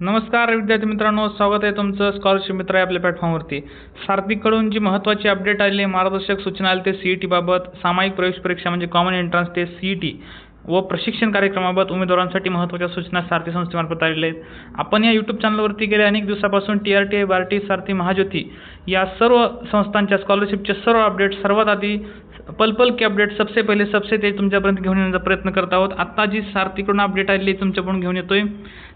नमस्कार विद्यार्थी मित्रांनो स्वागत आहे तुमचं स्कॉलरशिप मित्र आहे आपल्या प्लॅटफॉर्मवरती सार्थिककडून जी महत्त्वाची अपडेट आलेली आहे मार्गदर्शक सूचना आली ते सी ई टीबाबत सामायिक प्रवेश परीक्षा म्हणजे कॉमन एंट्रन्स ते सी ई टी व प्रशिक्षण कार्यक्रमाबाबत उमेदवारांसाठी महत्त्वाच्या सूचना सारथी संस्थेमार्फत आलेल्या आहेत. आपण या यूट्यूब चॅनलवरती गेल्या अनेक दिवसापासून T R T Barti Sarathi Mahajyoti या सर्व संस्थांच्या स्कॉलरशिपचे सर्व अपडेट सर्वात आधी पलपल की अपडेट सबसे पहिले सबसे ते तुमच्यापर्यंत घेऊन येण्याचा प्रयत्न करत आहोत. आत्ता जी सारथीकडून अपडेट आलेली आहे तुमच्याकडून घेऊन येतोय.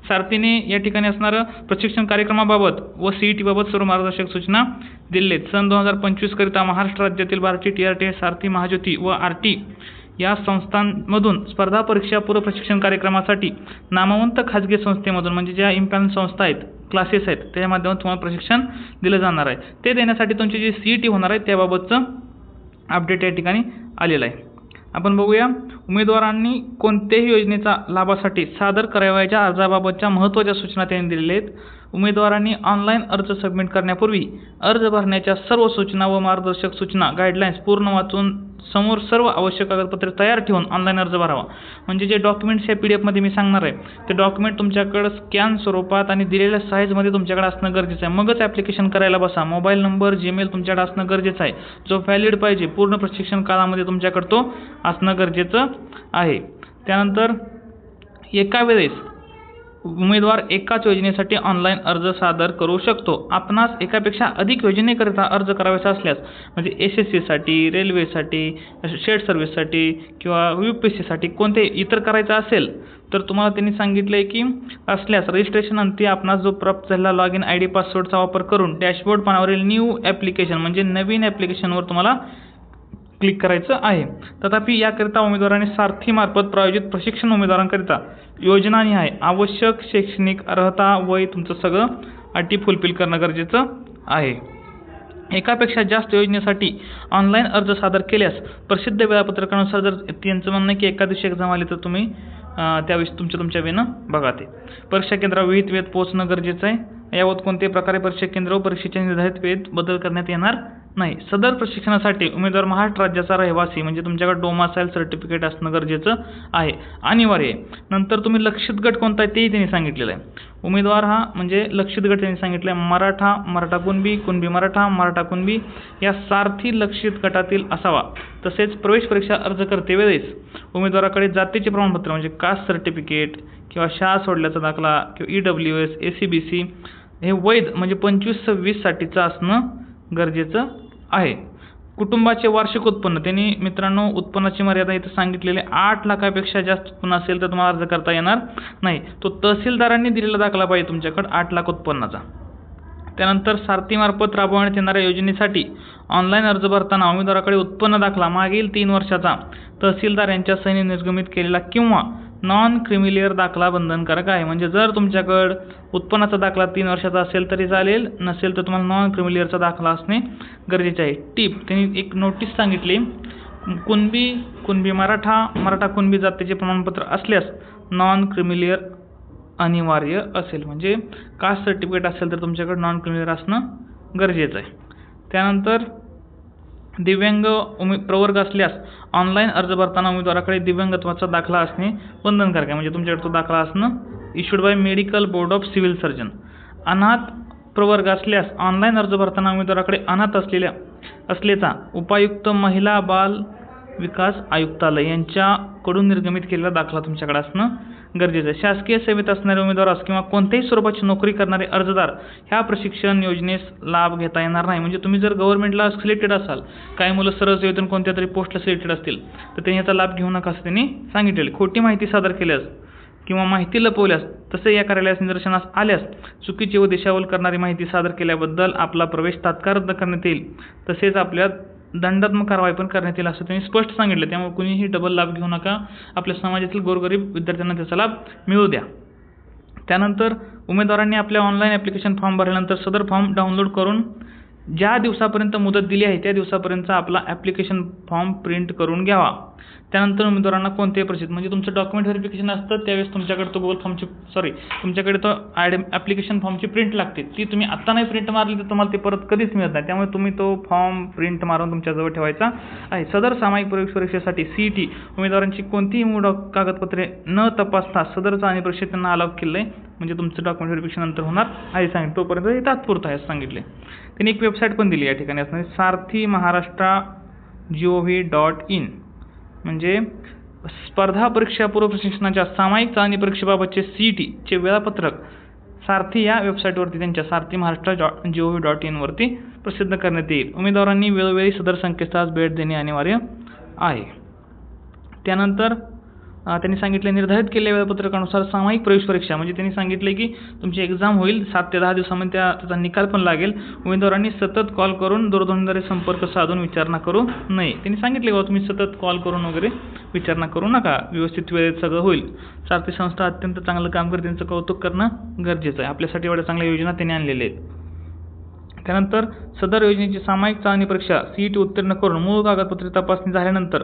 सारथीने या ठिकाणी असणारं प्रशिक्षण कार्यक्रमाबाबत व सी ई टीबाबत सर्व मार्गदर्शक सूचना दिलेल्या आहेत सन दोन हजार पंचवीसकरिता महाराष्ट्र राज्यातील Barti T R T Sarathi Mahajyoti व आर टी या संस्थांमधून स्पर्धा परीक्षा पूर्व प्रशिक्षण कार्यक्रमासाठी नामवंत खाजगी संस्थेमधून म्हणजे ज्या इम्पॅन संस्था आहेत क्लासेस आहेत त्याच्या माध्यमातून तुम्हाला प्रशिक्षण दिलं जाणार आहे. ते देण्यासाठी तुमची जी सी ई टी होणार आहे त्याबाबतचं अपडेट या ठिकाणी आलेला आहे. आपण बघूया उमेदवारांनी कोणत्याही योजनेचा लाभासाठी सादर करावयाच्या अर्जाबाबतच्या महत्त्वाच्या सूचना त्यांनी दिलेल्या आहेत. उमेदवारांनी ऑनलाईन अर्ज सबमिट करण्यापूर्वी अर्ज भरण्याच्या सर्व सूचना व मार्गदर्शक सूचना गाईडलाईन्स पूर्ण वाचून समोर सर्व आवश्यक कागदपत्रे तयार ठेवून ऑनलाईन अर्ज भरावा. म्हणजे जे डॉक्युमेंट्स या पी डी एफमध्ये मी सांगणार आहे ते डॉक्युमेंट तुमच्याकडं स्कॅन स्वरूपात आणि दिलेल्या साईजमध्ये तुमच्याकडे असणं गरजेचं आहे. मगच ॲप्लिकेशन करायला बसा. मोबाईल नंबर जीमेल तुमच्याकडे असणं गरजेचं आहे. जो व्हॅलिड पाहिजे पूर्ण प्रशिक्षण काळामध्ये तुमच्याकडं तो असणं गरजेचं आहे. त्यानंतर एका वेळेस उमेदवार एकाच योजनेसाठी ऑनलाईन अर्ज सादर करू शकतो. आपणास एकापेक्षा अधिक योजनेकरिता अर्ज करावयाचा असल्यास म्हणजे एस एस सीसाठी रेल्वेसाठी शेड सर्व्हिससाठी किंवा यू पी एस सीसाठी कोणते इतर करायचं असेल तर तुम्हाला त्यांनी सांगितलं आहे की असल्यास रजिस्ट्रेशन अंती आपणास जो प्राप्त झालेला लॉग इन आय डी पासवर्डचा वापर करून डॅशबोर्ड पानावरील न्यू ॲप्लिकेशन म्हणजे नवीन ॲप्लिकेशनवर तुम्हाला क्लिक करायचं आहे. तथापि याकरिता उमेदवारांनी सारथीमार्फत प्रायोजित प्रशिक्षण उमेदवारांकरिता योजना आहे. आवश्यक शैक्षणिक अर्हता वय तुमचं सगळं अटी फुलफिल करणं गरजेचं आहे. एकापेक्षा जास्त योजनेसाठी ऑनलाईन अर्ज सादर केल्यास प्रसिद्ध वेळापत्रकानुसार जर त्यांचं म्हणणं आहे की एका दिवशी एक्झाम आली तर तुम्ही त्यावेळेस तुमच्या तुमच्या वेनं बघा ते. परीक्षा केंद्रावर विहित वेळेत पोहोचणं गरजेचं आहे. यावत कोणत्याही प्रकारे परीक्षा केंद्र व परीक्षेच्या निर्धारित वेळेत बदल करण्यात येणार नाही सदर प्रशिक्षणासाठी उमेदवार महाराष्ट्र राज्याचा रहिवासी म्हणजे तुमच्याकडे डोमासाईल सर्टिफिकेट असणं गरजेचं आहे. अनिवार्य आहे. नंतर तुम्ही लक्षित गट कोणता आहे तेही त्यांनी सांगितलेलं आहे. उमेदवार हा म्हणजे लक्षित गट त्यांनी सांगितलं आहे मराठा मराठा कुणबी कुणबी मराठा मराठा कुणबी या सारथी लक्षित गटातील असावा. तसेच प्रवेश परीक्षा अर्ज करतेवेळेस उमेदवाराकडे जातीचे प्रमाणपत्र म्हणजे कास्ट सर्टिफिकेट किंवा शाळा सोडल्याचा दाखला किंवा E W S A C B C हे वैध म्हणजे पंचवीस सव्वीससाठीचं असणं गरजेचं आहे. कुटुंबाचे वार्षिक उत्पन्न. त्यांनी मित्रांनो उत्पन्नाची मर्यादा इथं सांगितलेली आठ लाखापेक्षा जास्त उत्पन्न असेल तर तुम्हाला अर्ज करता येणार नाही. तो तहसीलदारांनी दिलेला दाखला पाहिजे तुमच्याकडे आठ लाख उत्पन्नाचा. त्यानंतर सारथीमार्फत राबवण्यात येणाऱ्या योजनेसाठी ऑनलाईन अर्ज भरताना उमेदवाराकडे उत्पन्न दाखला मागील तीन वर्षाचा. तहसीलदार यांच्या सैन्य निर्गमित केलेला किंवा नॉन क्रिमिलियर दाखला बंधनकारक आहे. म्हणजे जर तुमच्याकडं उत्पन्नाचा दाखला तीन वर्षाचा असेल तरी चालेल नसेल तर तुम्हाला नॉन क्रिमिलियरचा दाखला असणे गरजेचे आहे. टीप त्यांनी एक नोटीस सांगितली. कुणबी कुणबी मराठा मराठा कुणबी जातीचे प्रमाणपत्र असल्यास नॉन क्रिमिलियर अनिवार्य असेल. म्हणजे कास्ट सर्टिफिकेट असेल तर तुमच्याकडे नॉन क्रिमिलियर असणं गरजेचं आहे. त्यानंतर दिव्यांग उमे प्रवर्ग असल्यास ऑनलाईन अर्ज भरताना उमेदवाराकडे दिव्यांगत्वाचा दाखला असणे बंधनकारक आहे. म्हणजे तुमच्याकडे तो दाखला असणं issued by medical board of civil surgeon अनाथ प्रवर्ग असल्यास ऑनलाईन अर्ज भरताना उमेदवाराकडे अनाथ असलेल्या असल्याचा उपायुक्त महिला बाल विकास आयुक्तालय यांच्याकडून निर्गमित केलेला दाखला तुमच्याकडे असणं गरजेचं आहे. शासकीय सेवेत असणारे उमेदवार किंवा कोणत्याही स्वरूपाची नोकरी करणारे अर्जदार ह्या प्रशिक्षण योजनेस लाभ घेता येणार नाही. म्हणजे तुम्ही जर गव्हर्नमेंटला सिलेक्टेड असाल काही मुलं सरळ सेवेतून कोणत्या तरी पोस्टला सिलेक्टेड असतील तर त्यांनी याचा लाभ घेऊ नका असं त्यांनी सांगितलेले खोटी माहिती सादर केल्यास किंवा माहिती लपवल्यास तसे या कार्यालयास निदर्शनास आल्यास चुकीची व दिशाभूल करणारी माहिती सादर केल्याबद्दल आपला प्रवेश तात्काळ रद्द करण्यात येईल. तसेच आपल्या दंडात्मक कारवाई पण करण्यात येईल असं त्यांनी स्पष्ट सांगितलं. त्यामुळे कुणीही डबल लाभ घेऊ नका. आपल्या समाजातील गोरगरीब विद्यार्थ्यांना त्याचा लाभ मिळू द्या. त्यानंतर उमेदवारांनी आपल्या ऑनलाईन ॲप्लिकेशन फॉर्म भरल्यानंतर सदर फॉर्म डाउनलोड करून ज्या दिवसापर्यंत मुदत दिली आहे त्या दिवसापर्यंतचा आपला ॲप्लिकेशन फॉर्म प्रिंट करून घ्यावा. त्यानंतर उमेदवारांना कोणतेही प्रसिद्ध म्हणजे तुमचं डॉक्युमेंट व्हेरिफिकेशन असतं त्यावेळेस तुमच्याकडे तो गुगल फॉर्मची सॉरी तुमच्याकडे तो ॲड ॲप्लिकेशन फॉर्मची प्रिंट लागते. ती तुम्ही आत्ता नाही प्रिंट मारली तर तुम्हाला ते परत कधीच मिळत नाही. त्यामुळे तुम्ही तो फॉर्म प्रिंट मारून तुमच्याजवळ ठेवायचा आहे. सदर सामायिक प्रवेश परीक्षेसाठी सी ई टी उमेदवारांची कोणतीही मूळ कागदपत्रे न तपासता सदरचा आणि परीक्षेत त्यांना अलाव केलं आहे म्हणजे तुमचं डॉक्युमेंट व्हेरिफिकेशन नंतर होणार आहे सांगितलं तोपर्यंत हे तात्पुरतं आहे सांगितले त्यांनी एक वेबसाईट पण दिली या ठिकाणी असणार Sarthi Maharashtra G O V dot in म्हणजे स्पर्धा परीक्षा पूर्व प्रशिक्षणाच्या सामायिक चाचणी परीक्षेबाबतचे सी ई टीचे वेळापत्रक सारथी या वेबसाईटवरती त्यांच्या Sarthi Maharashtra dot G O V dot इनवरती प्रसिद्ध करण्यात येईल. उमेदवारांनी वेळोवेळी सदर संकेतस्थळास भेट देणे अनिवार्य आहे. त्यानंतर त्यांनी सांगितले निर्धारित केलेल्या वेळापत्रकानुसार सामायिक प्रवेश परीक्षा म्हणजे त्यांनी सांगितले की तुमची एक्झाम होईल सात ते दहा दिवसामध्ये त्या त्याचा निकाल पण लागेल. उमेदवारांनी सतत कॉल करून दूरध्वनीद्वारे संपर्क साधून विचारणा करू नये. त्यांनी सांगितले बाबा तुम्ही सतत कॉल करून वगैरे विचारणा करू नका. व्यवस्थित वेळेत सगळं होईल. सारथी संस्था अत्यंत चांगलं काम करते. त्यांचं कौतुक करणं गरजेचं आहे. आपल्यासाठी एवढ्या चांगल्या योजना त्यांनी आणलेल्या आहेत. त्यानंतर सदर योजनेची सामायिक चाचणी परीक्षा सी ई टी उत्तीर्ण करून मूळ कागदपत्रे तपासणी झाल्यानंतर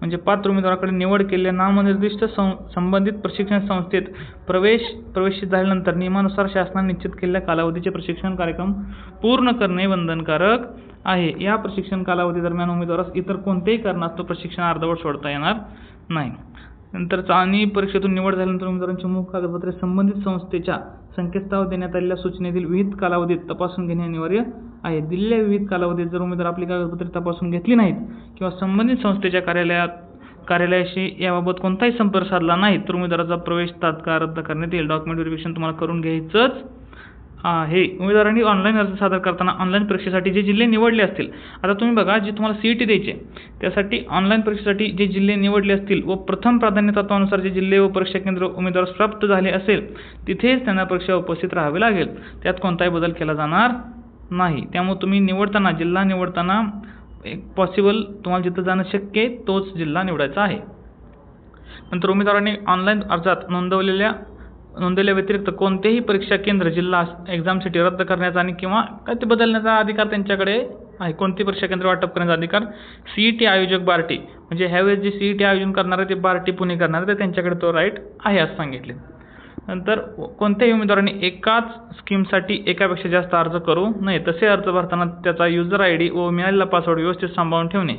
म्हणजे पात्र उमेदवाराकडे निवड केलेल्या नामनिर्दिष्ट सं संबंधित प्रशिक्षण संस्थेत प्रवेश प्रवेशित झाल्यानंतर नियमानुसार शासनाने निश्चित केलेल्या कालावधीचे प्रशिक्षण कार्यक्रम पूर्ण करणे बंधनकारक आहे. या प्रशिक्षण कालावधी दरम्यान उमेदवारास इतर कोणत्याही कारणास्तव प्रशिक्षण अर्धवट सोडता येणार नाही. नंतर चाचणी परीक्षेतून निवड झाल्यानंतर उमेदवारांची मुख कागदपत्रे संबंधित संस्थेच्या संकेतस्थळावर देण्यात आलेल्या सूचनेतील विविध कालावधीत तपासून घेणे अनिवार्य आहे. दिलेल्या विविध कालावधीत जर उमेदवार आपली कागदपत्रे तपासून घेतली नाहीत किंवा संबंधित संस्थेच्या कार्यालयात कार्यालयाशी याबाबत कोणताही संपर्क साधला नाही तर उमेदवाराचा प्रवेश तात्काळ रद्द करण्यात येईल. डॉक्युमेंट व्हेरिफिकेशन तुम्हाला करून घ्यायचंच हे उमेदवारांनी ऑनलाईन अर्ज सादर करताना ऑनलाईन परीक्षेसाठी जे जिल्हे निवडले असतील आता तुम्ही बघा जे तुम्हाला सी ई टी द्यायचे त्यासाठी ऑनलाईन परीक्षेसाठी जे जिल्हे निवडले असतील व प्रथम प्राधान्य तत्वानुसार जे जिल्हे व परीक्षा केंद्र उमेदवार प्राप्त झाले असेल तिथेच त्यांना परीक्षा उपस्थित राहावे लागेल. त्यात कोणताही बदल केला जाणार नाही. त्यामुळे तुम्ही निवडताना जिल्हा निवडताना एक पॉसिबल तुम्हाला जिथं जाणं शक्य आहे तोच जिल्हा निवडायचा आहे. नंतर उमेदवारांनी ऑनलाईन अर्जात नोंदवलेल्या नोंदवल्या व्यतिरिक्त कोणतेही परीक्षा केंद्र जिल्हा एक्झामसाठी रद्द करण्याचा आणि किंवा काय ते बदलण्याचा अधिकार त्यांच्याकडे आहे. कोणती परीक्षा केंद्र वाटप करण्याचा अधिकार? सी ई टी आयोजक बार्टी. म्हणजे ह्यावेळेस जे सी ई टी आयोजन करणार आहे ते बार्टी पुणे करणार आहे ते त्यांच्याकडे तो राईट आहे असं सांगितले. नंतर कोणत्याही उमेदवारांनी एकाच स्कीमसाठी एकापेक्षा जास्त अर्ज करू नये. तसे अर्ज भरताना त्याचा युजर आय डी व मिळालेला पासवर्ड व्यवस्थित सांभाळून ठेवणे.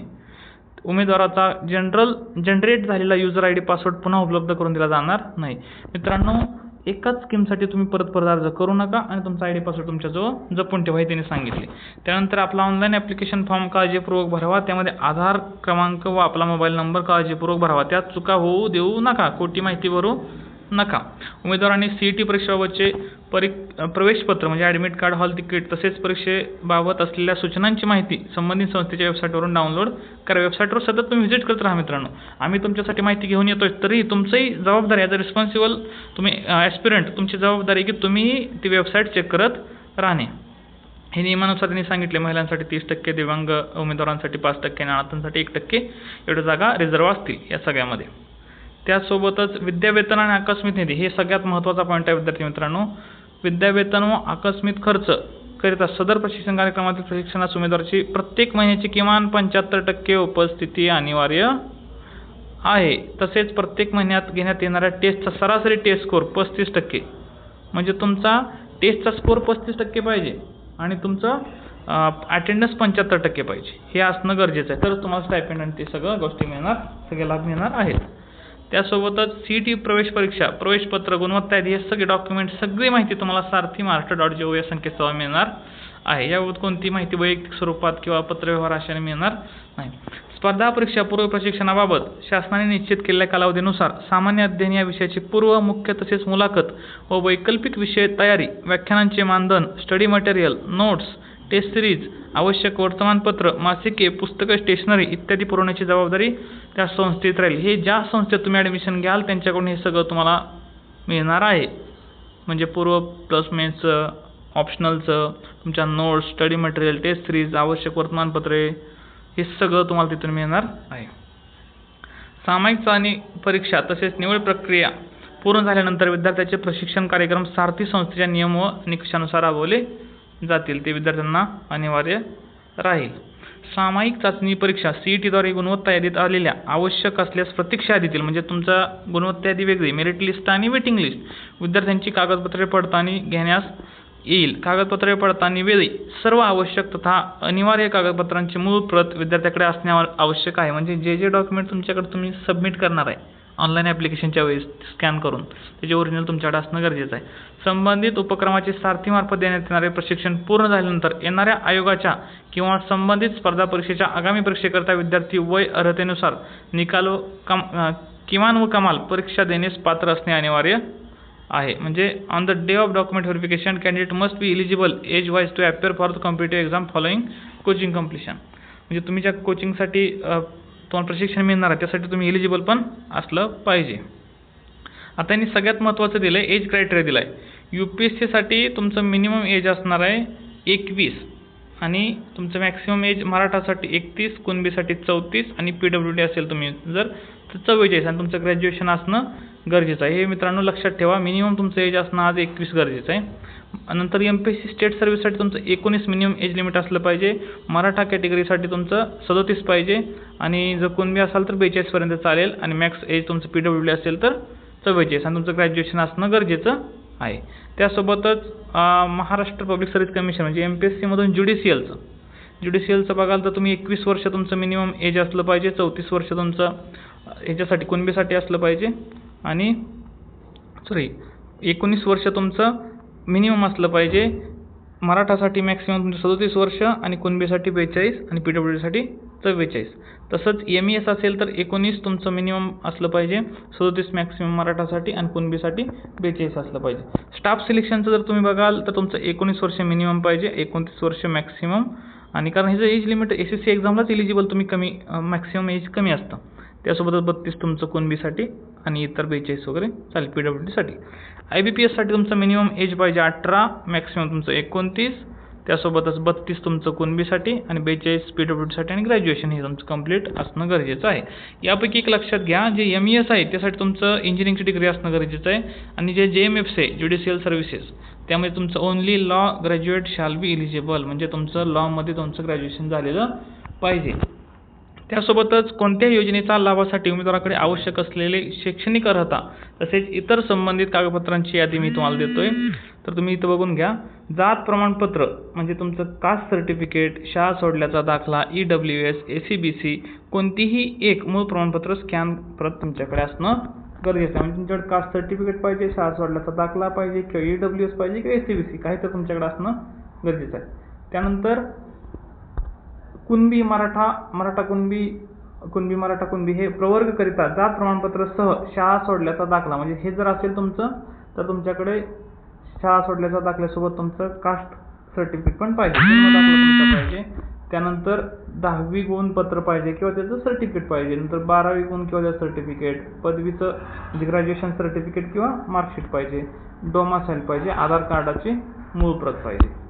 उमेदवाराचा जनरल जनरेट झालेला युजर आय डी पासवर्ड पुन्हा उपलब्ध करून दिला जाणार नाही. मित्रांनो एकाच स्कीमसाठी तुम्ही परत परत अर्ज करू नका आणि तुमचा आय डी पासवर्ड तुमच्याजवळ जपून ठेवा हे त्यांनी सांगितले. त्यानंतर आपला ऑनलाईन ॲप्लिकेशन फॉर्म काळजीपूर्वक भरावा. त्यामध्ये आधार क्रमांक व आपला मोबाईल नंबर काळजीपूर्वक भरावा. त्यात चुका होऊ देऊ नका. खोटी माहिती भरू नका. उमेदवारांनी सी ई टी परीक्षेबाबतचे परी प्रवेशपत्र म्हणजे ॲडमिट कार्ड हॉल तिकीट तसेच परीक्षेबाबत असलेल्या सूचनांची माहिती संबंधित संस्थेच्या वेबसाईटवरून डाउनलोड करा. वेबसाईटवर सतत तुम्ही व्हिजिट करत राहा मित्रांनो. आम्ही तुमच्यासाठी माहिती घेऊन येतोय तरी तुमचंही जबाबदारी ॲज अ रिस्पॉन्सिबल तुम्ही ॲस्पिरंट तुमची जबाबदारी की तुम्ही ती वेबसाईट चेक करत राहणे. हे नियमानुसार त्यांनी सांगितले महिलांसाठी तीस टक्के दिव्यांग उमेदवारांसाठी पाच टक्के आणि अनाथांसाठी एक टक्के एवढ्या जागा रिझर्व असतील या सगळ्यामध्ये. त्यासोबतच विद्यावेतन आणि आकस्मिक निधी हे सगळ्यात महत्त्वाचा पॉईंट आहे विद्यार्थी मित्रांनो. विद्यावेतन व आकस्मिक खर्च करिता सदर प्रशिक्षण कार्यक्रमातील प्रशिक्षणास उमेदवाराची प्रत्येक महिन्याची किमान पंच्याहत्तर टक्के उपस्थिती अनिवार्य आहे. तसेच प्रत्येक महिन्यात घेण्यात येणाऱ्या टेस्टचा सरासरी टेस्ट स्कोर पस्तीस टक्के. म्हणजे तुमचा टेस्टचा स्कोर पस्तीस टक्के पाहिजे आणि तुमचं अटेंडन्स पंच्याहत्तर टक्के पाहिजे. हे असणं गरजेचं आहे. तरच तुम्हाला स्टायपेंड आणि ते सगळं गोष्टी मिळणार सगळे लाभ मिळणार आहेत. त्यासोबतच सी टी प्रवेश परीक्षा प्रवेशपत्र गुणवत्ता यादी हे सगळे डॉक्युमेंट सगळी माहिती तुम्हाला सारथी महाराष्ट्र डॉट जी ओ या संकेतस्थळावर मिळणार आहे. याबाबत कोणती माहिती वैयक्तिक स्वरूपात किंवा पत्रव्यवहार अशाने मिळणार नाही. स्पर्धा परीक्षा पूर्व प्रशिक्षणाबाबत शासनाने निश्चित केलेल्या कालावधीनुसार सामान्य अध्ययन या विषयाची पूर्व मुख्य तसेच मुलाखत व वैकल्पिक विषय तयारी व्याख्यानांचे मानधन study material notes test series आवश्यक वर्तमानपत्र मासिके पुस्तकं स्टेशनरी इत्यादी पुरवण्याची जबाबदारी त्या संस्थेत राहील. हे ज्या संस्थेत तुम्ही ॲडमिशन घ्याल त्यांच्याकडून हे सगळं तुम्हाला मिळणार आहे. म्हणजे पूर्व प्लस मेन्सचं ऑप्शनलचं तुमच्या notes study material test series आवश्यक वर्तमानपत्रे हे सगळं तुम्हाला तिथून मिळणार आहे. सामायिक चाचणी परीक्षा तसेच निवड प्रक्रिया पूर्ण झाल्यानंतर विद्यार्थ्याचे प्रशिक्षण कार्यक्रम सारथी संस्थेच्या नियम व निकषानुसार राबवले जातील ते विद्यार्थ्यांना अनिवार्य राहील. सामायिक चाचणी परीक्षा सी ई टीद्वारे गुणवत्ता यादीत आलेल्या आवश्यक असल्यास प्रतीक्षा यादीतील म्हणजे तुमचा गुणवत्ता यादी वेगळी मेरिट लिस्ट आणि वेटिंग लिस्ट विद्यार्थ्यांची कागदपत्रे पडताळणी घेण्यास येईल. कागदपत्रे पडताळणी वेळी सर्व आवश्यक तथा अनिवार्य कागदपत्रांची मूळ प्रत विद्यार्थ्याकडे असणे आवश्यक आहे. म्हणजे जे जे डॉक्युमेंट तुमच्याकडे तुम्ही सबमिट करणार आहे ऑनलाईन ॲप्लिकेशनच्या वेळेस स्कॅन करून त्याचे ओरिजिनल तुमच्याकडे असणं गरजेचं आहे. संबंधित उपक्रमाचे सारथीमार्फत देण्यात येणारे प्रशिक्षण पूर्ण झाल्यानंतर येणाऱ्या आयोगाच्या किंवा संबंधित स्पर्धा परीक्षेच्या आगामी परीक्षेकरता विद्यार्थी वय अर्हतेनुसार निकाल व कम किमान व कमाल परीक्षा देण्यास पात्र असणे अनिवार्य आहे. म्हणजे on the day of document verification candidate must be eligible age wise to appear for the competitive exam following coaching completion म्हणजे तुम्ही ज्या कोचिंगसाठी तुम्हाला प्रशिक्षण मिळणार आहे त्यासाठी तुम्ही एलिजिबल पण असलं पाहिजे. आता यांनी सगळ्यात महत्त्वाचं दिलं आहे एज क्रायटेरिया दिला आहे यू पी एस सीसाठी तुमचं मिनिमम एज असणार आहे एकवीस. आणि तुमचं मॅक्सिमम एज मराठासाठी एकतीस कुणबीसाठी चौतीस आणि पी डब्ल्यू डी असेल तुम्ही जर तर चव्वेचाळीस आणि तुमचं ग्रॅज्युएशन असणं गरजेचं आहे. हे मित्रांनो लक्षात ठेवा मिनिमम तुमचं एज असणं आज एकवीस गरजेचं आहे. नंतर M P S C state सर्व्हिससाठी तुमचं एकोणीस मिनिमम एज लिमिट असलं पाहिजे. मराठा कॅटेगरीसाठी तुमचं सदोतीस पाहिजे आणि जर कुणबी असाल तर बेचाळीसपर्यंत चालेल आणि मॅक्स एज तुमचं पी डब्ल्यू डी असेल तर चव्वेचाळीस आणि तुमचं ग्रॅज्युएशन असणं गरजेचं आहे. त्यासोबतच महाराष्ट्र पब्लिक सर्व्हिस कमिशन म्हणजे एम पी एस सीमधून ज्युडिशियलचं ज्युडिशियलचं बघाल तर तुम्ही एकवीस वर्ष तुमचं मिनिमम एज असलं पाहिजे चौतीस वर्ष तुमचं ह्याच्यासाठी कुणबीसाठी असलं पाहिजे आणि सॉरी एकोणीस वर्ष तुमचं मिनिमम असलं पाहिजे मराठासाठी मॅक्सिमम म्हणजे तुमचं सदोतीस वर्ष आणि कुणबीसाठी बेचाळीस आणि पी डब्ल्यू डीसाठी चव्वेचाळीस. तसंच एम ई एस असेल तर एकोणीस तुमचं मिनिमम असलं पाहिजे सदोतीस मॅक्सिमम मराठासाठी आणि कुणबीसाठी बेचाळीस असलं पाहिजे. स्टाफ सिलेक्शनचं जर तुम्ही बघाल तर तुमचं एकोणीस वर्ष मिनिमम पाहिजे एकोणतीस वर्ष मॅक्सिमम आणि कारण हे जे age limit S S C एक्झामलाच eligible तुम्ही कमी मॅक्सिमम एज कमी असतं. त्यासोबतच बत्तीस तुमचं कुणबीसाठी आणि इतर बेचाळीस वगैरे चालेल पी डब्ल्यू डीसाठी आय बी पी एससाठी तुमचं मिनिमम एज पाहिजे अठरा मॅक्सिमम तुमचं एकोणतीस. त्यासोबतच बत्तीस तुमचं कुणबीसाठी आणि बेचाळीस पी डब्ल्यू डीसाठी आणि ग्रॅज्युएशन हे तुमचं कंप्लीट असणं गरजेचं आहे. यापैकी एक लक्षात घ्या जे एम ई एस आहे त्यासाठी तुमचं इंजिनिअरिंगची डिग्री असणं गरजेचं आहे. आणि जे जे एम एफ आहे ज्युडिशियल सर्व्हिसेस त्यामुळे तुमचं only law graduate shall be eligible म्हणजे तुमचं लॉमध्ये तुमचं ग्रॅज्युएशन झालेलं पाहिजे. त्यासोबतच कोणत्याही योजनेचा लाभासाठी उमेदवाराकडे आवश्यक असलेले शैक्षणिक अर्हता तसेच इतर संबंधित कागदपत्रांची यादी मी तुम्हाला देतोय. तर तुम्ही इथं बघून घ्या. जात प्रमाणपत्र म्हणजे तुमचं कास्ट सर्टिफिकेट शाळा सोडल्याचा दाखला E W S A C B C कोणतीही एक मूळ प्रमाणपत्र स्कॅन परत तुमच्याकडे असणं गरजेचं आहे. म्हणजे तुमच्याकडे कास्ट सर्टिफिकेट पाहिजे शाळा सोडल्याचा दाखला पाहिजे किंवा ई डब्ल्यू एस पाहिजे किंवा ए सी बी सी काही तर तुमच्याकडे असणं गरजेचं आहे. त्यानंतर कुणबी मराठा मराठा कुणबी कुणबी मराठा कुणबी हे प्रवर्गकरिता जात प्रमाणपत्रासह शाळा सोडल्याचा दाखला. म्हणजे हे जर असेल तुमचं तर तुमच्याकडे शाळा सोडल्याच्या दाखल्यासोबत तुमचं कास्ट सर्टिफिकेट पण पाहिजे. दाखला तुमचा पाहिजे. त्यानंतर दहावी गुणपत्र पाहिजे किंवा त्याचं सर्टिफिकेट पाहिजे. नंतर बारावी गुण किंवा त्याचं सर्टिफिकेट पदवीचं म्हणजे ग्रॅज्युएशन सर्टिफिकेट किंवा मार्कशीट पाहिजे. डोमासाईल पाहिजे. आधार कार्डाची मूळ प्रत पाहिजे.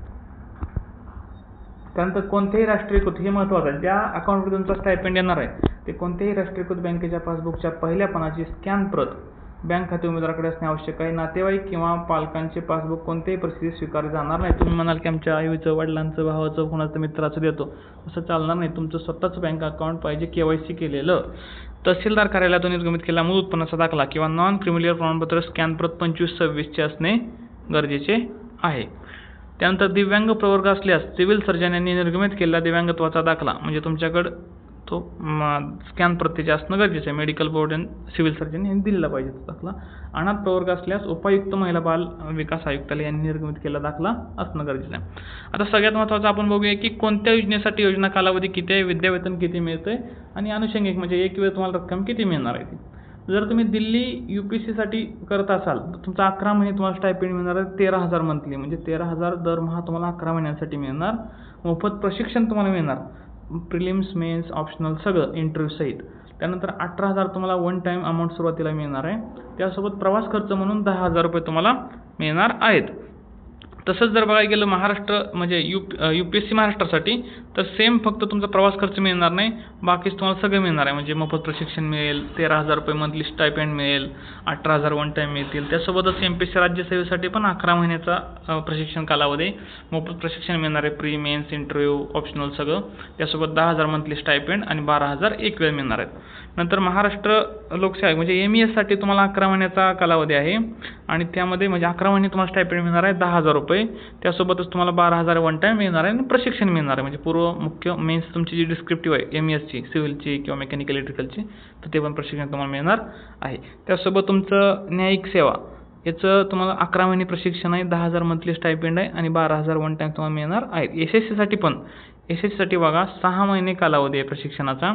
त्यानंतर कोणत्याही राष्ट्रीयकृत हे महत्त्वाचं आहे. ज्या अकाउंटवर तुमचा स्टायपेंड येणार आहे ते कोणत्याही राष्ट्रीयकृत बँकेच्या पासबुकच्या पहिल्या पानाची स्कॅन प्रत बँक खाते उमेदवाराकडे असणे आवश्यक आहे. नातेवाईक किंवा पालकांचे पासबुक कोणत्याही परिस्थितीत स्वीकारले जाणार नाही. तुम्ही म्हणाल की आमच्या आईचं वडिलांचं भावाचं कोणाचं मित्राचं देतो. असं चालणार नाही. तुमचं स्वतःचं बँक अकाउंट पाहिजे के वाय सी केलेलं. तहसीलदार कार्यालयातून निर्गमित केला मूळ उत्पन्नाचा दाखला किंवा नॉन क्रिमिलियर प्रमाणपत्र स्कॅन प्रत पंचवीस सव्वीसचे असणे गरजेचे आहे. त्यानंतर दिव्यांग प्रवर्ग असल्यास सिव्हिल सर्जन यांनी निर्गमित केलेला दिव्यांगत्वाचा दाखला. म्हणजे तुमच्याकडं तो स्कॅन प्रत्येचे असणं गरजेचं आहे. मेडिकल बोर्ड सिव्हिल सर्जन यांनी दिलेला पाहिजे तो दाखला. अनाथ प्रवर्ग असल्यास उपायुक्त महिला बाल विकास आयुक्तालय यांनी निर्गमित केलेला दाखला असणं गरजेचं आहे. आता सगळ्यात महत्त्वाचं आपण बघूया की कोणत्या योजनेसाठी योजना कालावधी किती आहे विद्यावेतन किती मिळतं आहे आणि अनुषंगिक म्हणजे एक वेळ तुम्हाला रक्कम किती मिळणार आहे ती. जर तुम्ही दिल्ली यू पी सीसाठी करत असाल तर तुमचा अकरा महिने तुम्हाला स्टायपेंड मिळणार आहे तेरा हजार मंथली म्हणजे तेरा हजार दरमहा तुम्हाला अकरा महिन्यांसाठी मिळणार. मोफत प्रशिक्षण तुम्हाला मिळणार. प्रिलिम्स मेन्स ऑप्शनल सगळं इंटरव्ह्यू सहित. त्यानंतर अठरा हजार तुम्हाला वन टाईम अमाऊंट सुरुवातीला मिळणार आहे. त्यासोबत प्रवास खर्च म्हणून दहा हजार रुपये तुम्हाला मिळणार आहेत. तसंच जर बघायला गेलं महाराष्ट्र म्हणजे U U P S C महाराष्ट्रासाठी तर सेम फक्त तुमचा प्रवास खर्च मिळणार नाही बाकीच तुम्हाला सगळं मिळणार आहे. म्हणजे मोफत प्रशिक्षण मिळेल तेरा हजार रुपये मंथली स्टायपेंड मिळेल अठरा हजार वन टाईम मिळतील. त्यासोबतच एम पी सी राज्यसेवेसाठी पण अकरा महिन्याचा प्रशिक्षण कालावधी मोफत प्रशिक्षण मिळणार आहे. प्री मेन्स इंटरव्ह्यू ऑप्शनल सगळं. त्यासोबत दहा हजार मंथली स्टायपेंड आणि बारा हजार एक वेळ मिळणार आहेत. नंतर महाराष्ट्र लोकसेवा म्हणजे एम ई एससाठी तुम्हाला अकरा महिन्याचा कालावधी आहे. आणि त्यामध्ये म्हणजे अकरा महिने तुम्हाला स्टायपेंड मिळणार आहे दहा हजार रुपये. त्यासोबतच तुम्हाला बारा हजार वन टाईम मिळणार आहे आणि प्रशिक्षण मिळणार आहे. म्हणजे पूर्व मुख्य मेन्स तुमची जी डिस्क्रिप्टिव्ह आहे एम ई एसची सिव्हिलची किंवा मेकॅनिकल इलेक्ट्रिकलची तर ते पण प्रशिक्षण तुम्हाला मिळणार आहे. त्यासोबत तुमचं न्यायिक सेवा याचं तुम्हाला अकरा महिने प्रशिक्षण आहे दहा हजार मंथली स्टायपेंड आहे आणि बारा हजार वन टाईम तुम्हाला मिळणार आहेत एस एस सीसाठी पण एस एस सीसाठी बघा सहा महिने कालावधी आहे प्रशिक्षणाचा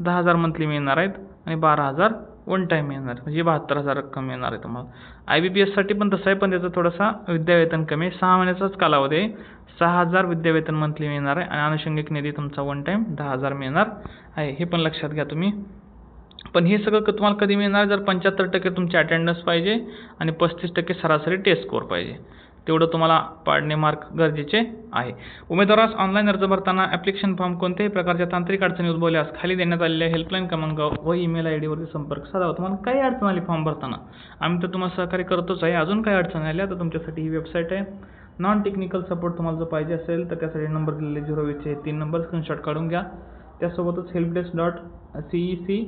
दहा हजार मंथली मिळणार आहेत आणि बारा हजार वन टाईम मिळणार म्हणजे बहात्तर हजार रक्कम मिळणार आहे तुम्हाला. आय बी पी एससाठी पण तसं आहे पण त्याचा थोडासा विद्यावेतन कमी आहे. सहा महिन्याचाच कालावधी आहे. सहा हजार विद्यावेतन मंथली मिळणार आहे आणि आनुषंगिक निधी तुमचा वन टाईम दहा हजार मिळणार आहे. हे पण लक्षात घ्या तुम्ही. पण हे सगळं क- तुम्हाला कधी मिळणार जर पंच्याहत्तर टक्के तुमची अटेंडन्स पाहिजे आणि पस्तीस टक्के सरासरी टेस्ट स्कोअर पाहिजे. तेवढं तुम्हाला पाडणे मार्क गरजेचे आहे. उमेदवारास ऑनलाईन अर्ज भरताना ॲप्लिकेशन फॉर्म कोणत्याही प्रकारच्या तांत्रिक अडचणी उद्भवल्यास खाली देण्यात आलेल्या हेल्पलाईन क्रमांक व ईमेल आय डीवरती संपर्क साधावा. तुम्हाला काही अडचण आली फॉर्म भरताना आम्ही तर तुम्हाला सहकार्य करतोच आहे. अजून काही अडचण आल्या तर तुमच्यासाठी ही वेबसाईट आहे. नॉन टेक्निकल सपोर्ट तुम्हाला जर पाहिजे असेल तर त्यासाठी नंबर दिलेले झिरो वीसचे तीन नंबर स्क्रीनशॉट काढून घ्या. त्यासोबतच help desk dot C E C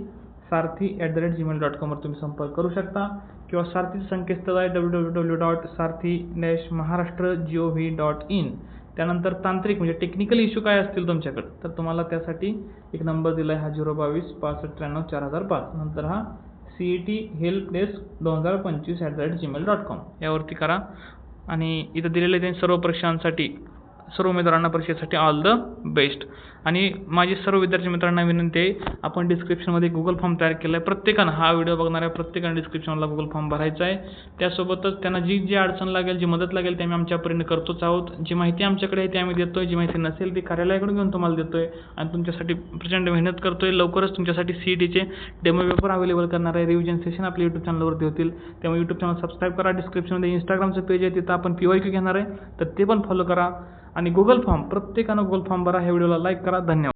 Sarathi at the rate Gmail dot कॉमवर तुम्ही संपर्क करू शकता. किंवा सारथीचं संकेतस्थळ आहे W W W dot Sarathi dash Maharashtra G O V dot in त्यानंतर तांत्रिक म्हणजे टेक्निकल इश्यू काय असतील तुमच्याकडे तर तुम्हाला त्यासाठी एक नंबर दिला आहे हा झिरो बावीस पासष्ट त्र्याण्णव चार हजार पाच. नंतर हा C E T help desk दोन हजार पंचवीस at the rate Gmail dot com यावरती करा. आणि इथं दिलेले ते सर्व परीक्षांसाठी. सर्व उमेदवारांना परीक्षेसाठी ऑल द बेस्ट आणि माझी सर्व विद्यार्थी मित्रांना विनंती आहे आपण डिस्क्रिप्शनमध्ये गुगल फॉर्म तयार केला आहे प्रत्येकानं हा व्हिडिओ बघणाऱ्या प्रत्येकानं डिस्क्रिप्शनला गुगल फॉर्म भरायचा आहे. त्यासोबतच त्यांना जी जी अडचण लागेल जी मदत लागेल ते आम्ही आमच्यापर्यंत करतोच आहोत. जी माहिती आमच्याकडे आहे ती आम्ही देतोय. जी माहिती नसेल ती कार्यालयाकडून घेऊन तुम्हाला देतो आहे आणि तुमच्यासाठी प्रचंड मेहनत करतो आहे लवकरच तुमच्यासाठी सी ई टीचे डेमो पेपर अवेलेबल करणार आहे. रिव्हिजन सेशन आपल्या यूट्यूब चॅनलवरती होतील. त्यामुळे यूट्यूब चॅनल सबस्क्राईब करा. डिस्क्रिप्शनमध्ये इंस्टाग्रामचं पेज आहे तिथं आपण पी वाय क्यू घेणार आहे. तर ते पण फॉलो करा. आणि गुगल फॉर्म प्रत्येकानं गुगल फॉर्म भरा. ह्या व्हिडिओला लाईक करा. धन्यवाद.